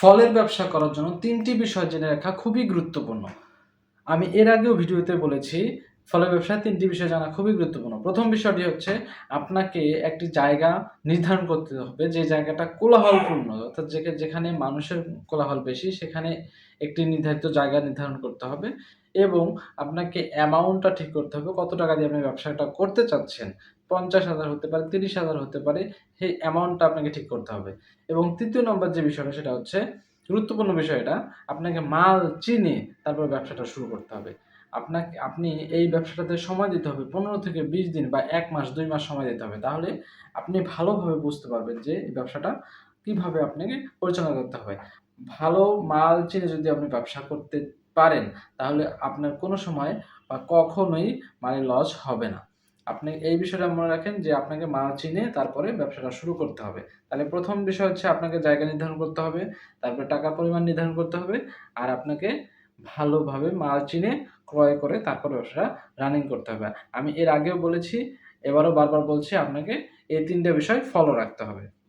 ফলের ব্যবসা করার জন্য তিনটি বিষয় জেনে রাখা খুবই গুরুত্বপূর্ণ। আমি এর আগেও ভিডিওতে বলেছি ফলের ব্যবসায় তিনটি বিষয় জানা খুবই গুরুত্বপূর্ণ। প্রথম বিষয়টি হচ্ছে, আপনাকে একটি জায়গা নির্ধারণ করতে হবে, যে জায়গাটা কোলাহলপূর্ণ। অর্থাৎ যেখা- যেখানে মানুষের কোলাহল বেশি, সেখানে একটি নির্ধারিত জায়গা নির্ধারণ করতে হবে এবং আপনাকে অ্যামাউন্টটা ঠিক করতে হবে, কত টাকা দিয়ে আপনি ব্যবসাটা করতে চাচ্ছেন। পঞ্চাশ হাজার হতে পারে, তিরিশ হাজার হতে পারে, সেই অ্যামাউন্টটা আপনাকে ঠিক করতে হবে। এবং তৃতীয় নম্বর যে বিষয়টা, সেটা হচ্ছে, গুরুত্বপূর্ণ বিষয় এটা আপনাকে মাল চিনে তারপর ব্যবসাটা শুরু করতে হবে। আপনাকে, আপনি এই ব্যবসাটাতে সময় দিতে হবে। পনেরো থেকে বিশ দিন বা এক মাস, দুই মাস সময় দিতে হবে। তাহলে আপনি ভালোভাবে বুঝতে পারবেন যে এই ব্যবসাটা কীভাবে আপনাকে পরিচালনা করতে হবে। ভালো মাল চিনে যদি আপনি ব্যবসা করতে পারেন, তাহলে আপনার কোনো সময় বা কখনোই মানে লস হবে না। আপনি এই বিষয়টা মনে রাখেন যে আপনাকে মাল চিনে তারপরে ব্যবসাটা শুরু করতে হবে। তাহলে প্রথম বিষয় হচ্ছে আপনাকে জায়গা নির্ধারণ করতে হবে, তারপরে টাকা পরিমাণ নির্ধারণ করতে হবে, আর আপনাকে ভালোভাবে মাল চিনে ক্রয় করে তারপরে ব্যবসাটা রানিং করতে হবে। আমি এর আগেও বলেছি, এবারও বারবার বলছি, আপনাকে এই তিনটে বিষয় ফলো রাখতে হবে।